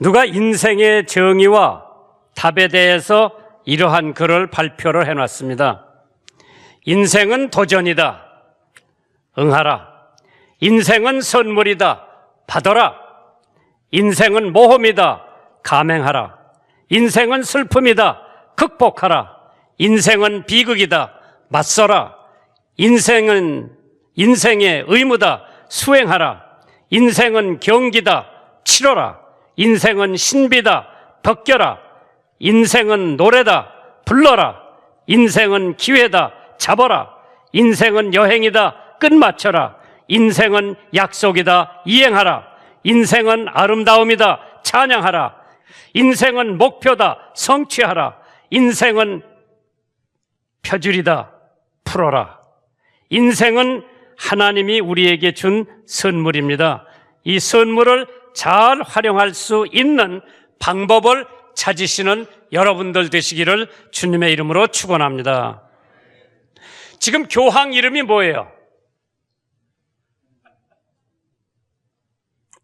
누가 인생의 정의와 답에 대해서 이러한 글을 발표를 해놨습니다. 인생은 도전이다. 응하라. 인생은 선물이다. 받아라. 인생은 모험이다. 감행하라. 인생은 슬픔이다. 극복하라. 인생은 비극이다. 맞서라. 인생은 인생의 의무다. 수행하라. 인생은 경기다. 치러라. 인생은 신비다. 벗겨라. 인생은 노래다. 불러라. 인생은 기회다. 잡아라. 인생은 여행이다. 끝마쳐라. 인생은 약속이다. 이행하라. 인생은 아름다움이다. 찬양하라. 인생은 목표다. 성취하라. 인생은 표줄이다. 풀어라. 인생은 하나님이 우리에게 준 선물입니다. 이 선물을 잘 활용할 수 있는 방법을 찾으시는 여러분들 되시기를 주님의 이름으로 축원합니다. 지금 교황 이름이 뭐예요?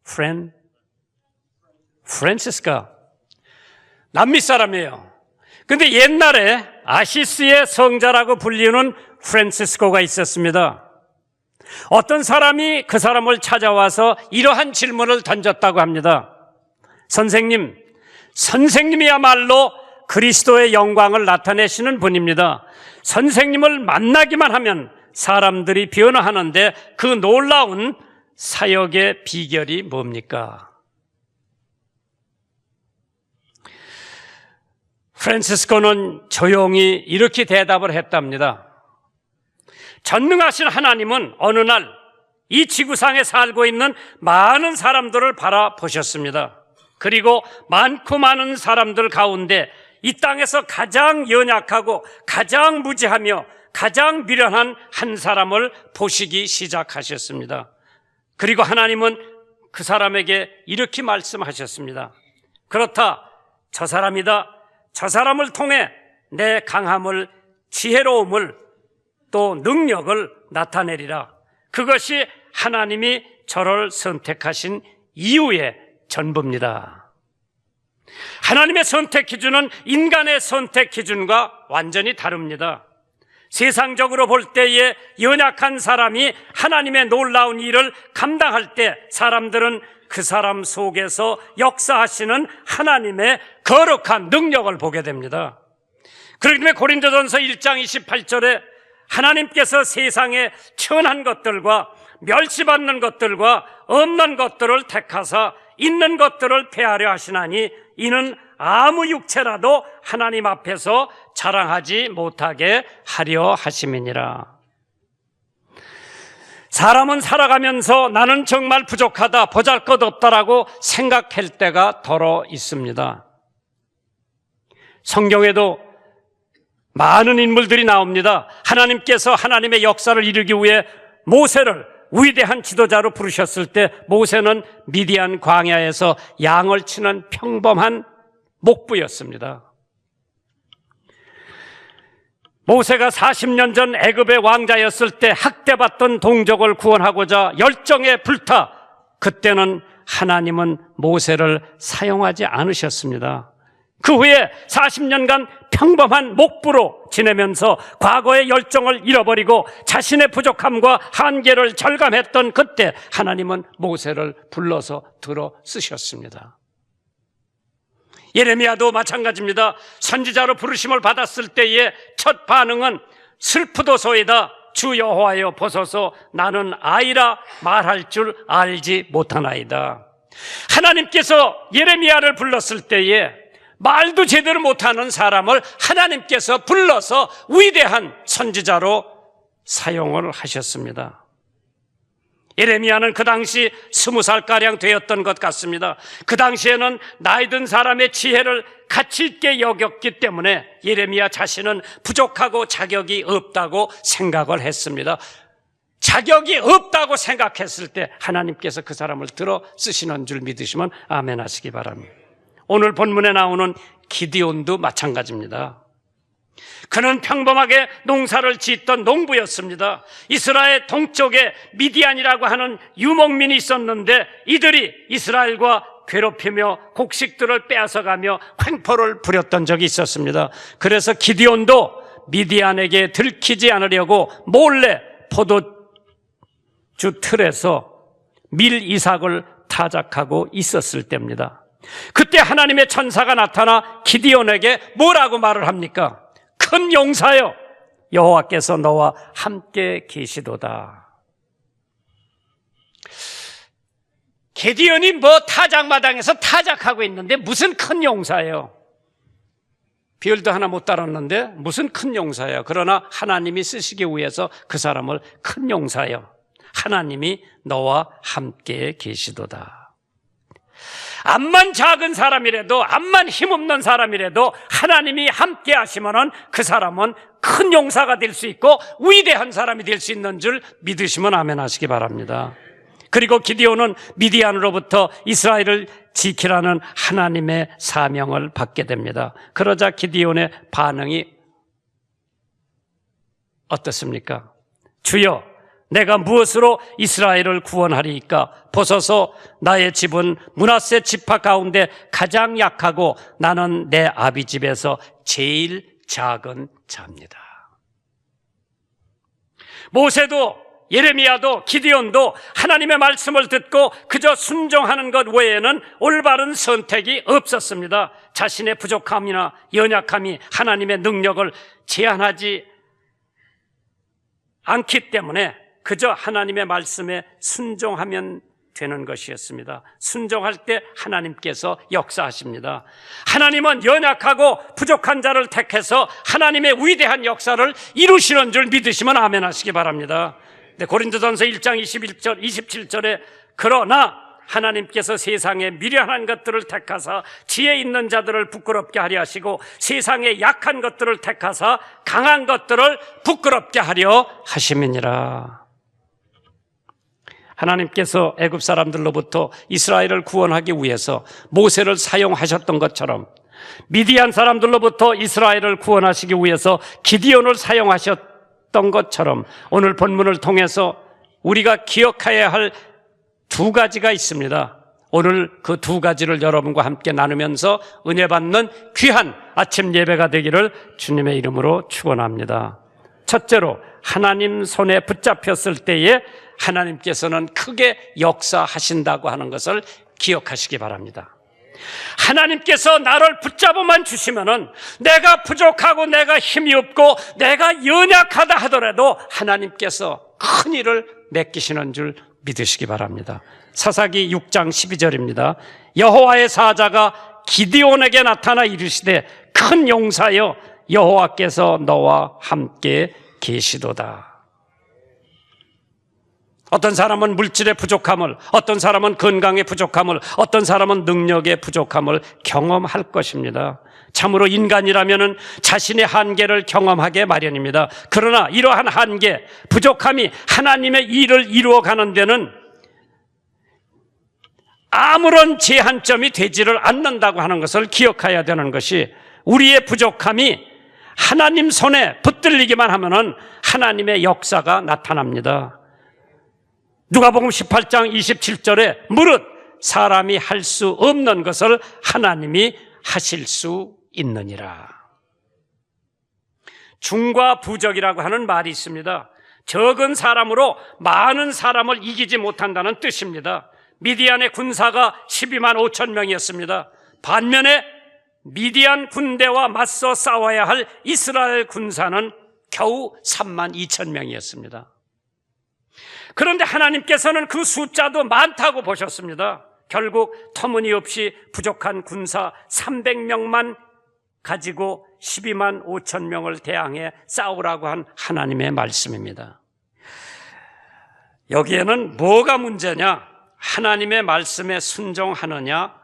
프렌 프란시스카 남미 사람이에요. 근데 옛날에 아시스의 성자라고 불리는 프란시스코가 있었습니다. 어떤 사람이 그 사람을 찾아와서 이러한 질문을 던졌다고 합니다. 선생님, 선생님이야말로 그리스도의 영광을 나타내시는 분입니다. 선생님을 만나기만 하면 사람들이 변화하는데 그 놀라운 사역의 비결이 뭡니까? 프란시스코는 조용히 이렇게 대답을 했답니다. 전능하신 하나님은 어느 날 이 지구상에 살고 있는 많은 사람들을 바라보셨습니다. 그리고 많고 많은 사람들 가운데 이 땅에서 가장 연약하고 가장 무지하며 가장 미련한 한 사람을 보시기 시작하셨습니다. 그리고 하나님은 그 사람에게 이렇게 말씀하셨습니다. 그렇다. 저 사람이다. 저 사람을 통해 내 강함을, 지혜로움을 또 능력을 나타내리라. 그것이 하나님이 저를 선택하신 이유의 전부입니다. 하나님의 선택 기준은 인간의 선택 기준과 완전히 다릅니다. 세상적으로 볼 때에 연약한 사람이 하나님의 놀라운 일을 감당할 때 사람들은 그 사람 속에서 역사하시는 하나님의 거룩한 능력을 보게 됩니다. 그렇기 때문에 고린도전서 1장 28절에 하나님께서 세상에 천한 것들과 멸시받는 것들과 없는 것들을 택하사 있는 것들을 폐하려 하시나니 이는 아무 육체라도 하나님 앞에서 자랑하지 못하게 하려 하심이니라. 사람은 살아가면서 나는 정말 부족하다, 보잘 것 없다라고 생각할 때가 더러 있습니다. 성경에도 많은 인물들이 나옵니다. 하나님께서 하나님의 역사를 이루기 위해 모세를 위대한 지도자로 부르셨을 때 모세는 미디안 광야에서 양을 치는 평범한 목부였습니다. 모세가 40년 전 애굽의 왕자였을 때 학대받던 동족을 구원하고자 열정에 불타 그때는 하나님은 모세를 사용하지 않으셨습니다. 그 후에 40년간 평범한 목부로 지내면서 과거의 열정을 잃어버리고 자신의 부족함과 한계를 절감했던 그때 하나님은 모세를 불러서 들어 쓰셨습니다. 예레미야도 마찬가지입니다. 선지자로 부르심을 받았을 때의 첫 반응은 슬프도소이다. 주 여호와여 보소서 나는 아이라 말할 줄 알지 못하나이다. 하나님께서 예레미야를 불렀을 때에 말도 제대로 못하는 사람을 하나님께서 불러서 위대한 선지자로 사용을 하셨습니다. 예레미야는 그 당시 스무 살가량 되었던 것 같습니다. 그 당시에는 나이 든 사람의 지혜를 가치 있게 여겼기 때문에 예레미야 자신은 부족하고 자격이 없다고 생각을 했습니다. 자격이 없다고 생각했을 때 하나님께서 그 사람을 들어 쓰시는 줄 믿으시면 아멘 하시기 바랍니다. 오늘 본문에 나오는 기디온도 마찬가지입니다. 그는 평범하게 농사를 짓던 농부였습니다. 이스라엘 동쪽에 미디안이라고 하는 유목민이 있었는데 이들이 이스라엘과 괴롭히며 곡식들을 빼앗아가며 횡포를 부렸던 적이 있었습니다. 그래서 기디온도 미디안에게 들키지 않으려고 몰래 포도주 틀에서 밀 이삭을 타작하고 있었을 때입니다. 그때 하나님의 천사가 나타나 기디온에게 뭐라고 말을 합니까? 큰 용사여 여호와께서 너와 함께 계시도다. 게디언이 뭐 타작마당에서 타작하고 있는데 무슨 큰 용사예요? 비열도 하나 못 달았는데 무슨 큰 용사예요? 그러나 하나님이 쓰시기 위해서 그 사람을 큰 용사예요. 하나님이 너와 함께 계시도다. 암만 작은 사람이라도 암만 힘없는 사람이라도 하나님이 함께 하시면은 그 사람은 큰 용사가 될 수 있고 위대한 사람이 될 수 있는 줄 믿으시면 아멘 하시기 바랍니다. 그리고 기디온은 미디안으로부터 이스라엘을 지키라는 하나님의 사명을 받게 됩니다. 그러자 기디온의 반응이 어떻습니까? 주여, 내가 무엇으로 이스라엘을 구원하리이까? 보소서 나의 집은 문하세 지파 가운데 가장 약하고 나는 내 아비 집에서 제일 작은 자입니다. 모세도 예레미야도 기디온도 하나님의 말씀을 듣고 그저 순종하는 것 외에는 올바른 선택이 없었습니다. 자신의 부족함이나 연약함이 하나님의 능력을 제한하지 않기 때문에 그저 하나님의 말씀에 순종하면 되는 것이었습니다. 순종할 때 하나님께서 역사하십니다. 하나님은 연약하고 부족한 자를 택해서 하나님의 위대한 역사를 이루시는 줄 믿으시면 아멘 하시기 바랍니다. 네, 고린도전서 1장 21절, 27절에 그러나 하나님께서 세상에 미련한 것들을 택하사 지혜 있는 자들을 부끄럽게 하려 하시고 세상에 약한 것들을 택하사 강한 것들을 부끄럽게 하려 하심이니라. 하나님께서 애굽 사람들로부터 이스라엘을 구원하기 위해서 모세를 사용하셨던 것처럼 미디안 사람들로부터 이스라엘을 구원하시기 위해서 기디온을 사용하셨던 것처럼 오늘 본문을 통해서 우리가 기억해야 할 두 가지가 있습니다. 오늘 그 두 가지를 여러분과 함께 나누면서 은혜 받는 귀한 아침 예배가 되기를 주님의 이름으로 축원합니다. 첫째로 하나님 손에 붙잡혔을 때에 하나님께서는 크게 역사하신다고 하는 것을 기억하시기 바랍니다. 하나님께서 나를 붙잡아만 주시면은 내가 부족하고 내가 힘이 없고 내가 연약하다 하더라도 하나님께서 큰 일을 맡기시는 줄 믿으시기 바랍니다. 사사기 6장 12절입니다. 여호와의 사자가 기디온에게 나타나 이르시되 큰 용사여 여호와께서 너와 함께 계시도다. 어떤 사람은 물질의 부족함을, 어떤 사람은 건강의 부족함을, 어떤 사람은 능력의 부족함을 경험할 것입니다. 참으로 인간이라면 자신의 한계를 경험하게 마련입니다. 그러나 이러한 한계, 부족함이 하나님의 일을 이루어가는 데는 아무런 제한점이 되지를 않는다고 하는 것을 기억해야 되는 것이 우리의 부족함이 하나님 손에 붙들리기만 하면은 하나님의 역사가 나타납니다. 누가복음 18장 27절에 무릇 사람이 할 수 없는 것을 하나님이 하실 수 있느니라. 중과 부적이라고 하는 말이 있습니다. 적은 사람으로 많은 사람을 이기지 못한다는 뜻입니다. 미디안의 군사가 12만 5천 명이었습니다. 반면에 미디안 군대와 맞서 싸워야 할 이스라엘 군사는 겨우 3만 2천 명이었습니다. 그런데 하나님께서는 그 숫자도 많다고 보셨습니다. 결국 터무니없이 부족한 군사 300명만 가지고 12만 5천 명을 대항해 싸우라고 한 하나님의 말씀입니다. 여기에는 뭐가 문제냐? 하나님의 말씀에 순종하느냐,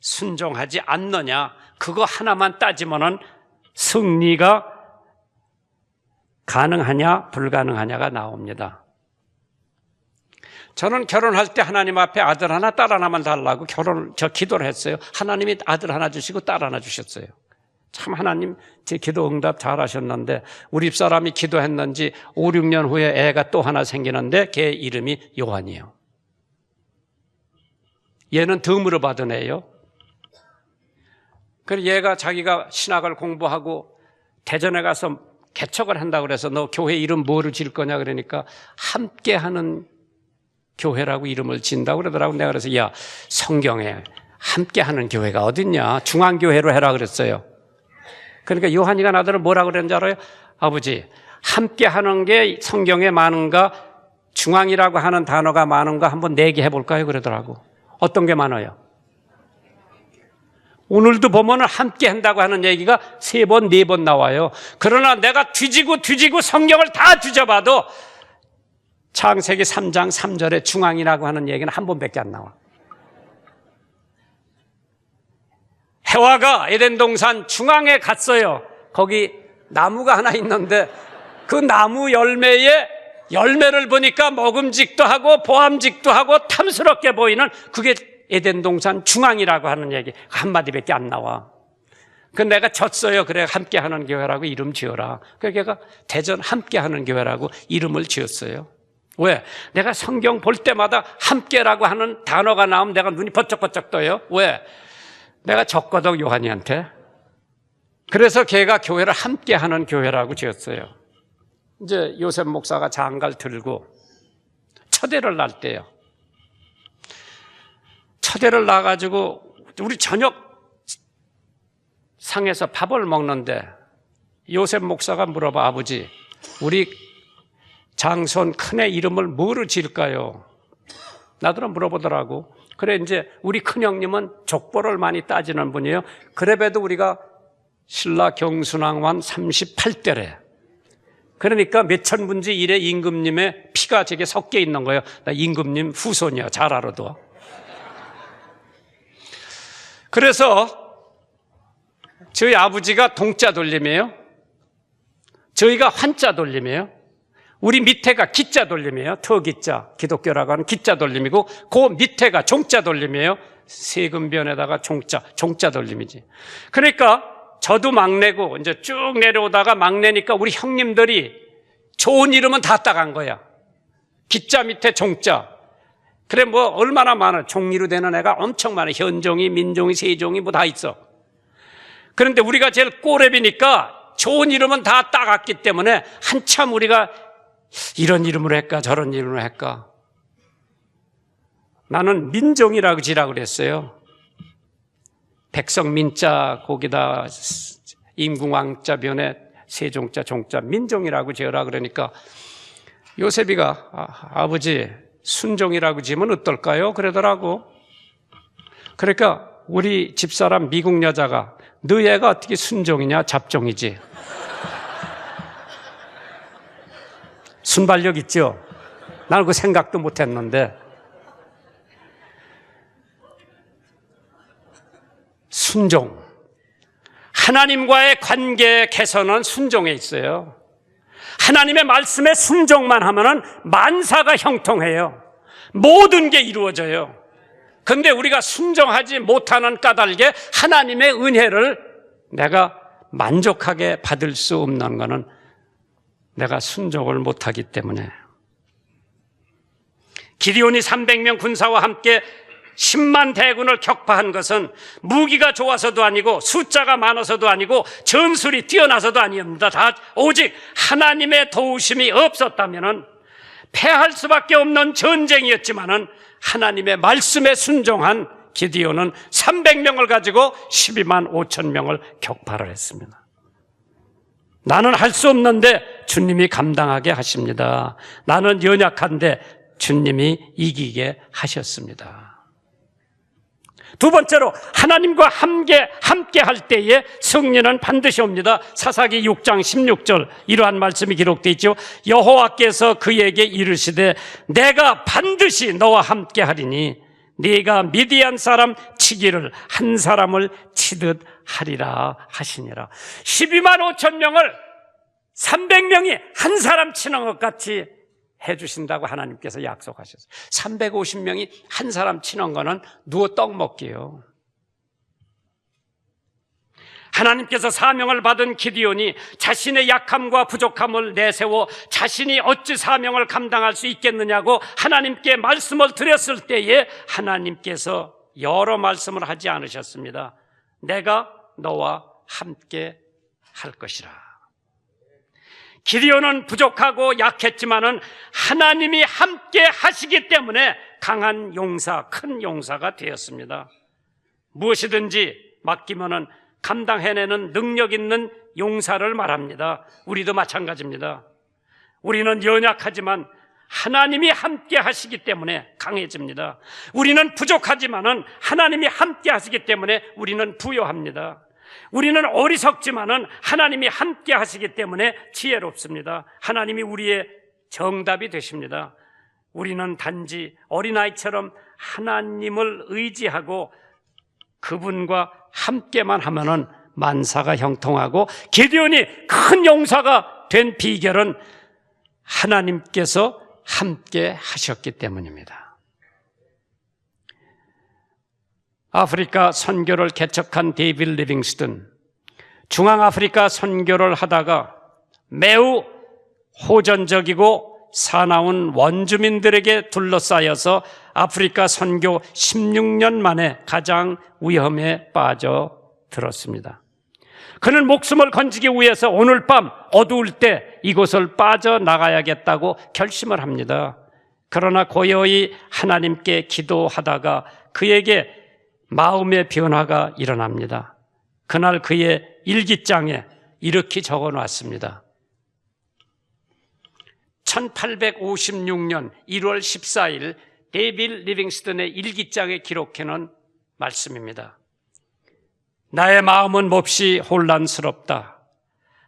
순종하지 않느냐, 그거 하나만 따지면은 승리가 가능하냐, 불가능하냐가 나옵니다. 저는 결혼할 때 하나님 앞에 아들 하나, 딸 하나만 달라고 결혼을, 저 기도를 했어요. 하나님이 아들 하나 주시고 딸 하나 주셨어요. 참 하나님 제 기도 응답 잘 하셨는데 우리 집사람이 기도했는지 5, 6년 후에 애가 또 하나 생기는데 걔 이름이 요한이에요. 얘는 덤으로 받은 애예요. 그래서 얘가 자기가 신학을 공부하고 대전에 가서 개척을 한다고 그래서 너 교회 이름 뭐로 지을 거냐 그러니까 함께 하는 교회라고 이름을 진다고 그러더라고. 내가 그래서 야 성경에 함께 하는 교회가 어딨냐? 중앙교회로 해라 그랬어요. 그러니까 요한이가 나더러 뭐라고 그랬는지 알아요? 아버지 함께 하는 게 성경에 많은가? 중앙이라고 하는 단어가 많은가? 한번 내기 해 볼까요? 그러더라고. 어떤 게 많아요? 오늘도 보면 함께 한다고 하는 얘기가 세 번, 네 번 나와요. 그러나 내가 뒤지고 뒤지고 성경을 다 뒤져봐도 창세기 3장 3절에 중앙이라고 하는 얘기는 한 번밖에 안 나와. 해와가 에덴 동산 중앙에 갔어요. 거기 나무가 하나 있는데 그 나무 열매에 열매를 보니까 먹음직도 하고 보암직도 하고 탐스럽게 보이는 그게 에덴 동산 중앙이라고 하는 얘기 한마디밖에 안 나와. 그 내가 졌어요. 그래 함께 하는 교회라고 이름 지어라. 그래서 걔가 대전 함께 하는 교회라고 이름을 지었어요. 왜? 내가 성경 볼 때마다 함께라고 하는 단어가 나오면 내가 눈이 번쩍번쩍 떠요. 왜? 내가 졌거든 요한이한테. 그래서 걔가 교회를 함께 하는 교회라고 지었어요. 이제 요셉 목사가 장가를 들고 첫애를 낳을 때요. 첫애를 낳아가지고 우리 저녁 상에서 밥을 먹는데 요셉 목사가 물어봐 아버지 우리 장손 큰애 이름을 뭐로 지을까요? 나더러 물어보더라고. 그래 이제 우리 큰형님은 족보를 많이 따지는 분이에요. 그래봬도 우리가 신라 경순왕만 38대래. 그러니까 몇천 분지 일에 임금님의 피가 저게 섞여 있는 거예요. 나 임금님 후손이야. 잘 알아도. 그래서 저희 아버지가 동자 돌림이에요. 저희가 환자 돌림이에요. 우리 밑에가 기자 돌림이에요. 터기자, 기독교라고 하는 기자 돌림이고 그 밑에가 종자 돌림이에요. 세금변에다가 종자, 종자 돌림이지. 그러니까 저도 막내고 이제 쭉 내려오다가 막내니까 우리 형님들이 좋은 이름은 다 따간 거야. 기자 밑에 종자. 그래 뭐 얼마나 많아. 종리로 되는 애가 엄청 많아. 현종이, 민종이, 세종이 뭐 다 있어. 그런데 우리가 제일 꼬랩이니까 좋은 이름은 다 따갔기 때문에 한참 우리가 이런 이름으로 할까 저런 이름으로 할까 나는 민종이라고 지라고 그랬어요 백성 민자 거기다 임궁왕자 변에 세종자 종자 민종이라고 지어라 그러니까 요셉이가 아, 버지 순종이라고 지으면 어떨까요? 그러더라고 그러니까 우리 집사람 미국 여자가 너 애가 어떻게 순종이냐 잡종이지 순발력 있죠? 나는 그 생각도 못 했는데. 순종. 하나님과의 관계 개선은 순종에 있어요. 하나님의 말씀에 순종만 하면은 만사가 형통해요. 모든 게 이루어져요. 근데 우리가 순종하지 못하는 까닭에 하나님의 은혜를 내가 만족하게 받을 수 없는 것은 내가 순종을 못하기 때문에 기디온이 300명 군사와 함께 10만 대군을 격파한 것은 무기가 좋아서도 아니고 숫자가 많아서도 아니고 전술이 뛰어나서도 아니었습니다. 다 오직 하나님의 도우심이 없었다면 패할 수밖에 없는 전쟁이었지만은 하나님의 말씀에 순종한 기디온은 300명을 가지고 12만 5천 명을 격파를 했습니다. 나는 할 수 없는데 주님이 감당하게 하십니다. 나는 연약한데 주님이 이기게 하셨습니다. 두 번째로 하나님과 함께 함께 할 때에 승리는 반드시 옵니다. 사사기 6장 16절 이러한 말씀이 기록되어 있죠. 여호와께서 그에게 이르시되 내가 반드시 너와 함께 하리니 네가 미디안 사람 치기를 한 사람을 치듯 하리라 하시니라. 12만 5천 명을 300명이 한 사람 치는 것 같이 해주신다고 하나님께서 약속하셨어요. 350명이 한 사람 치는 거는 누워 떡 먹기요. 하나님께서 사명을 받은 기디온이 자신의 약함과 부족함을 내세워 자신이 어찌 사명을 감당할 수 있겠느냐고 하나님께 말씀을 드렸을 때에 하나님께서 여러 말씀을 하지 않으셨습니다. 내가 너와 함께 할 것이라. 기디온은 부족하고 약했지만은 하나님이 함께 하시기 때문에 강한 용사, 큰 용사가 되었습니다. 무엇이든지 맡기면은 감당해내는 능력 있는 용사를 말합니다. 우리도 마찬가지입니다. 우리는 연약하지만 하나님이 함께 하시기 때문에 강해집니다. 우리는 부족하지만은 하나님이 함께 하시기 때문에 우리는 부여합니다. 우리는 어리석지만은 하나님이 함께 하시기 때문에 지혜롭습니다. 하나님이 우리의 정답이 되십니다. 우리는 단지 어린아이처럼 하나님을 의지하고 그분과 함께만 하면은 만사가 형통하고 게디온이 큰 용사가 된 비결은 하나님께서 함께 하셨기 때문입니다. 아프리카 선교를 개척한 데이빌 리빙스턴 중앙아프리카 선교를 하다가 매우 호전적이고 사나운 원주민들에게 둘러싸여서 아프리카 선교 16년 만에 가장 위험에 빠져들었습니다. 그는 목숨을 건지기 위해서 오늘 밤 어두울 때 이곳을 빠져나가야겠다고 결심을 합니다. 그러나 고요히 하나님께 기도하다가 그에게 마음의 변화가 일어납니다. 그날 그의 일기장에 이렇게 적어 놨습니다. 1856년 1월 14일 데이빌 리빙스턴의 일기장에 기록해놓은 말씀입니다. 나의 마음은 몹시 혼란스럽다.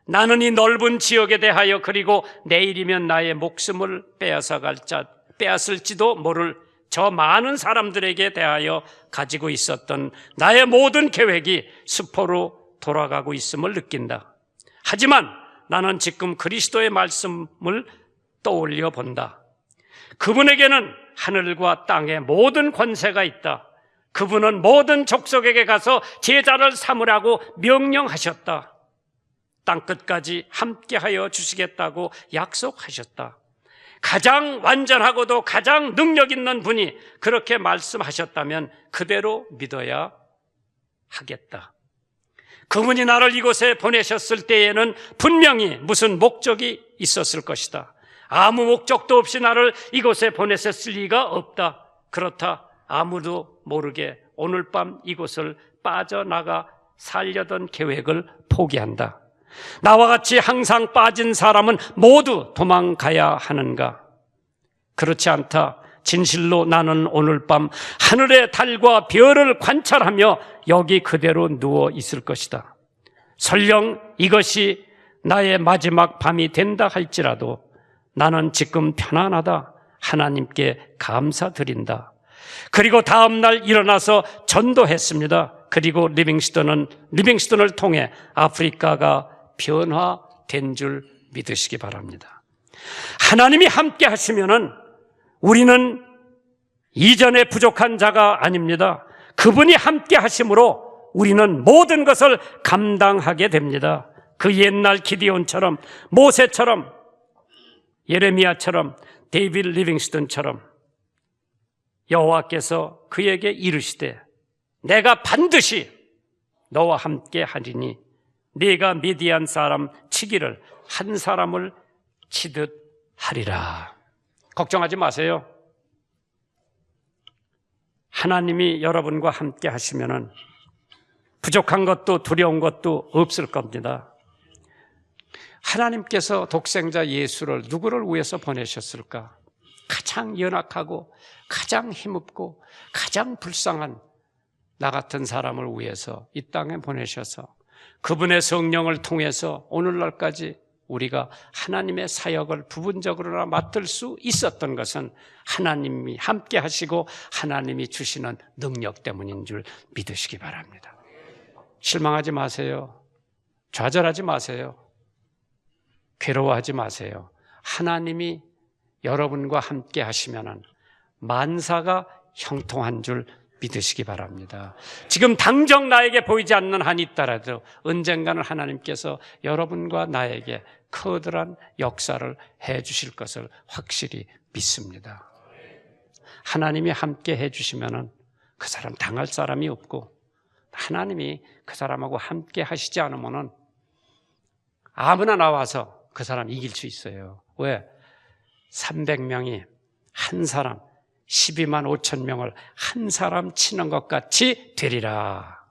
나는 이 넓은 지역에 대하여 그리고 내일이면 나의 목숨을 빼앗아갈 자, 빼앗을지도 모를 저 많은 사람들에게 대하여 가지고 있었던 나의 모든 계획이 수포로 돌아가고 있음을 느낀다. 하지만 나는 지금 그리스도의 말씀을 떠올려 본다. 그분에게는 하늘과 땅의 모든 권세가 있다. 그분은 모든 족속에게 가서 제자를 삼으라고 명령하셨다. 땅 끝까지 함께하여 주시겠다고 약속하셨다. 가장 완전하고도 가장 능력 있는 분이 그렇게 말씀하셨다면 그대로 믿어야 하겠다. 그분이 나를 이곳에 보내셨을 때에는 분명히 무슨 목적이 있었을 것이다. 아무 목적도 없이 나를 이곳에 보내셨을 리가 없다. 그렇다. 아무도 모르게 오늘 밤 이곳을 빠져나가 살려던 계획을 포기한다. 나와 같이 항상 빠진 사람은 모두 도망가야 하는가? 그렇지 않다. 진실로 나는 오늘 밤 하늘의 달과 별을 관찰하며 여기 그대로 누워 있을 것이다. 설령 이것이 나의 마지막 밤이 된다 할지라도 나는 지금 편안하다. 하나님께 감사드린다. 그리고 다음날 일어나서 전도했습니다. 그리고 리빙스턴은, 리빙스턴을 통해 아프리카가 변화된 줄 믿으시기 바랍니다. 하나님이 함께 하시면은 우리는 이전에 부족한 자가 아닙니다. 그분이 함께 하심으로 우리는 모든 것을 감당하게 됩니다. 그 옛날 기디온처럼 모세처럼 예레미야처럼 데이빌 리빙스턴처럼 여호와께서 그에게 이르시되 내가 반드시 너와 함께 하리니 네가 미디안 사람 치기를 한 사람을 치듯 하리라. 걱정하지 마세요. 하나님이 여러분과 함께 하시면은 부족한 것도 두려운 것도 없을 겁니다. 하나님께서 독생자 예수를 누구를 위해서 보내셨을까? 가장 연약하고 가장 힘없고 가장 불쌍한 나 같은 사람을 위해서 이 땅에 보내셔서 그분의 성령을 통해서 오늘날까지 우리가 하나님의 사역을 부분적으로나 맡을 수 있었던 것은 하나님이 함께 하시고 하나님이 주시는 능력 때문인 줄 믿으시기 바랍니다. 실망하지 마세요. 좌절하지 마세요. 괴로워하지 마세요. 하나님이 여러분과 함께 하시면은 만사가 형통한 줄 믿으시기 바랍니다. 지금 당장 나에게 보이지 않는 한이 있더라도 언젠가는 하나님께서 여러분과 나에게 커다란 역사를 해 주실 것을 확실히 믿습니다. 하나님이 함께 해 주시면은 그 사람 당할 사람이 없고 하나님이 그 사람하고 함께 하시지 않으면은 아무나 나와서 그 사람 이길 수 있어요. 왜? 300명이 한 사람 12만 5천 명을 한 사람 치는 것 같이 되리라.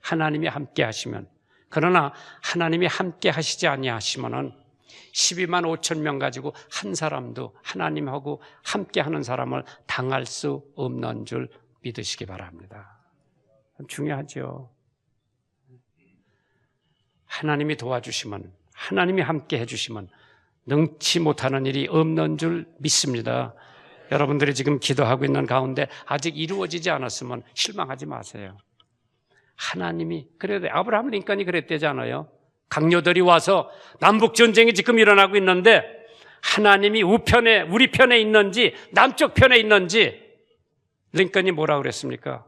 하나님이 함께 하시면 그러나 하나님이 함께 하시지 아니하시면은 12만 5천 명 가지고 한 사람도 하나님하고 함께 하는 사람을 당할 수 없는 줄 믿으시기 바랍니다. 중요하죠. 하나님이 도와주시면, 하나님이 함께 해주시면 능치 못하는 일이 없는 줄 믿습니다. 여러분들이 지금 기도하고 있는 가운데 아직 이루어지지 않았으면 실망하지 마세요. 하나님이 그래도 아브라함 링컨이 그랬대잖아요. 강요들이 와서 남북 전쟁이 지금 일어나고 있는데 하나님이 우편에 우리 편에 있는지 남쪽 편에 있는지 링컨이 뭐라 그랬습니까?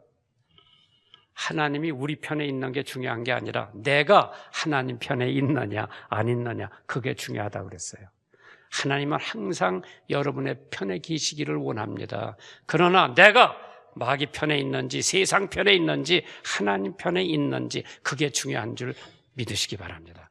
하나님이 우리 편에 있는 게 중요한 게 아니라 내가 하나님 편에 있느냐 안 있느냐 그게 중요하다 그랬어요. 하나님은 항상 여러분의 편에 계시기를 원합니다. 그러나 내가 마귀 편에 있는지 세상 편에 있는지 하나님 편에 있는지 그게 중요한 줄 믿으시기 바랍니다.